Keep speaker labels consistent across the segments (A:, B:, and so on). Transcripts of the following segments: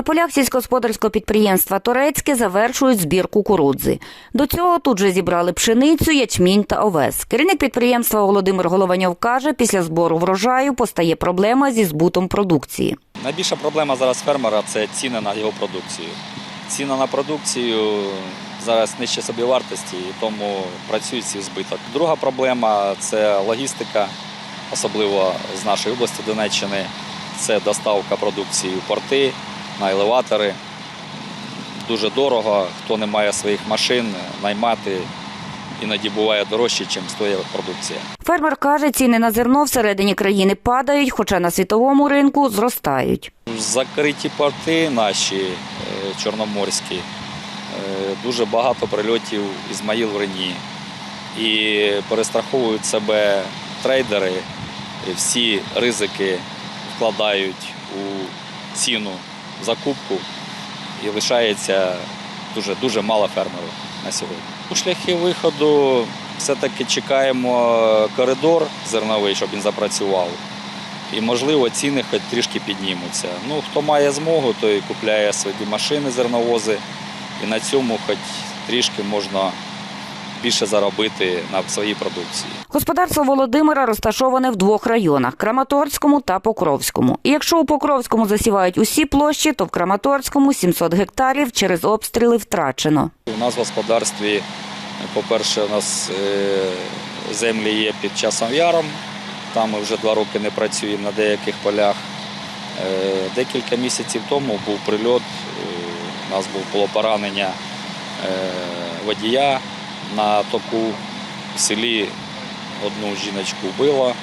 A: На полях сільськогосподарського підприємства Турецьке завершують збір кукурудзи. До цього тут же зібрали пшеницю, ячмінь та овес. Керівник підприємства Володимир Голованьов каже, після збору врожаю постає проблема зі збутом продукції.
B: Найбільша проблема зараз фермера це ціни на його продукцію. Ціна на продукцію зараз нижче собівартості, тому працюють всі збиток. Друга проблема це логістика, особливо з нашої області Донеччини. Це доставка продукції в порти, на елеватори. Дуже дорого. Хто не має своїх машин, наймати іноді буває дорожче, ніж стоїть продукція.
A: Фермер каже, ціни на зерно всередині країни падають, хоча на світовому ринку зростають.
B: Закриті порти наші е, чорноморські, е, дуже багато прильотів Ізмаїл в Рені. І перестраховують себе трейдери, всі ризики вкладають у ціну закупку і лишається дуже, дуже мало фермерів на сьогодні. У шляхи виходу все-таки чекаємо коридор зерновий, щоб він запрацював. І, можливо, ціни хоч трішки піднімуться. Ну, хто має змогу, той купляє свої машини, зерновози, і на цьому хоч трішки можна більше заробити на своїй продукції.
A: Господарство Володимира розташоване в двох районах Краматорському та Покровському. І якщо у Покровському засівають усі площі, то в Краматорському 700 гектарів через обстріли втрачено.
B: У нас в господарстві, по-перше, у нас е, землі є під часом яром. Там ми вже два роки не працюємо на деяких полях. Е, Декілька місяців тому був прильот, е, у нас було поранення водія на току в селі одну жіночку вбило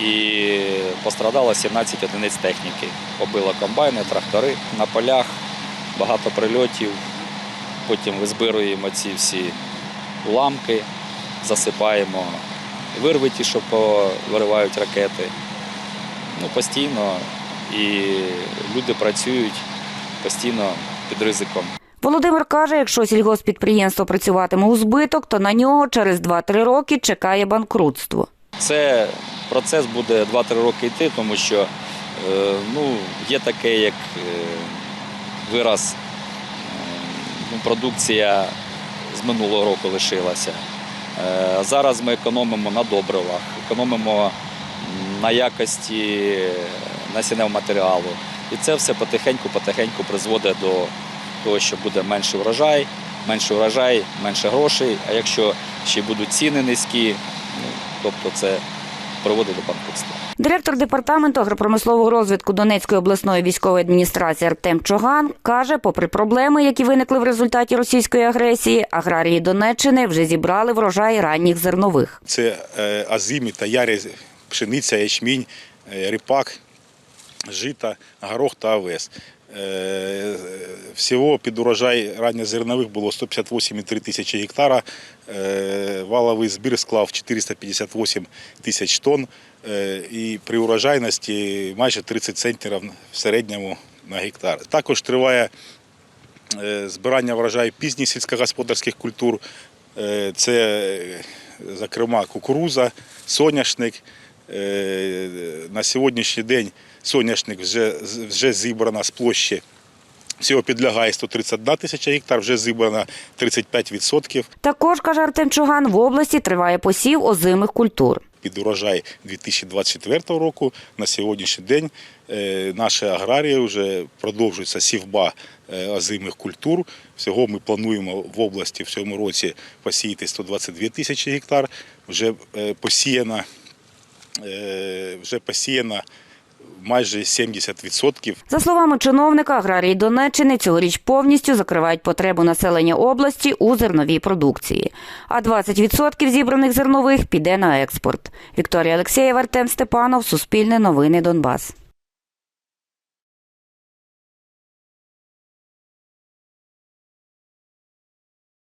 B: і пострадало 17 одиниць техніки. Побило комбайни, трактори. На полях багато прильотів. Потім визбируємо ці всі уламки, засипаємо вирви ті, що виривають ракети. Ну, постійно і люди працюють постійно під ризиком.
A: Володимир каже, якщо сільгоспідприємство працюватиме у збиток, то на нього через 2-3 роки чекає банкрутство.
B: Це процес буде 2-3 роки йти, тому що е, ну, є таке, як е, вираз, е, ну, продукція з минулого року лишилася. Зараз ми економимо на добривах, економимо на якості насінневого матеріалу. І це все потихеньку-потихеньку призводить до того, що буде менший врожай, менший врожай, менше грошей. А якщо ще будуть ціни низькі, ну, тобто це приводить до банкрутства.
A: Директор департаменту агропромислового розвитку Донецької обласної військової адміністрації Артем Чоган каже, попри проблеми, які виникли в результаті російської агресії, аграрії Донеччини вже зібрали врожай ранніх зернових.
C: Це е, азими та ярі, пшениця, ячмінь, е, ріпак, жита, горох та овес. Е, Всього під урожай ранньозернових було 158,3 тисячі гектара. Е, Валовий збір склав 458 тисяч тонн. Е, І при урожайності майже 30 центнерів в середньому на гектар. Також триває збирання врожаю пізніх сільськогосподарських культур. Це, зокрема, кукуруза, соняшник. На сьогоднішній день соняшник вже, вже зібрано з площі. Всього підлягає 131 тисяча гектар, вже зібрано 35%.
A: Також каже Артем Чоган, в області триває посів озимих культур.
C: під урожай 2024 року. На сьогоднішній день е, наші аграрії вже продовжується сівба е, озимих культур. Всього ми плануємо в області в цьому році посіяти 122 тисячі гектар. Вже е, посіяно, е, вже посіяно майже 70%.
A: За словами чиновника, аграрії Донеччини цьогоріч повністю закривають потребу населення області у зерновій продукції. А 20% зібраних зернових піде на експорт. Вікторія Олексєєва, Артем Степанов, Суспільне новини Донбас.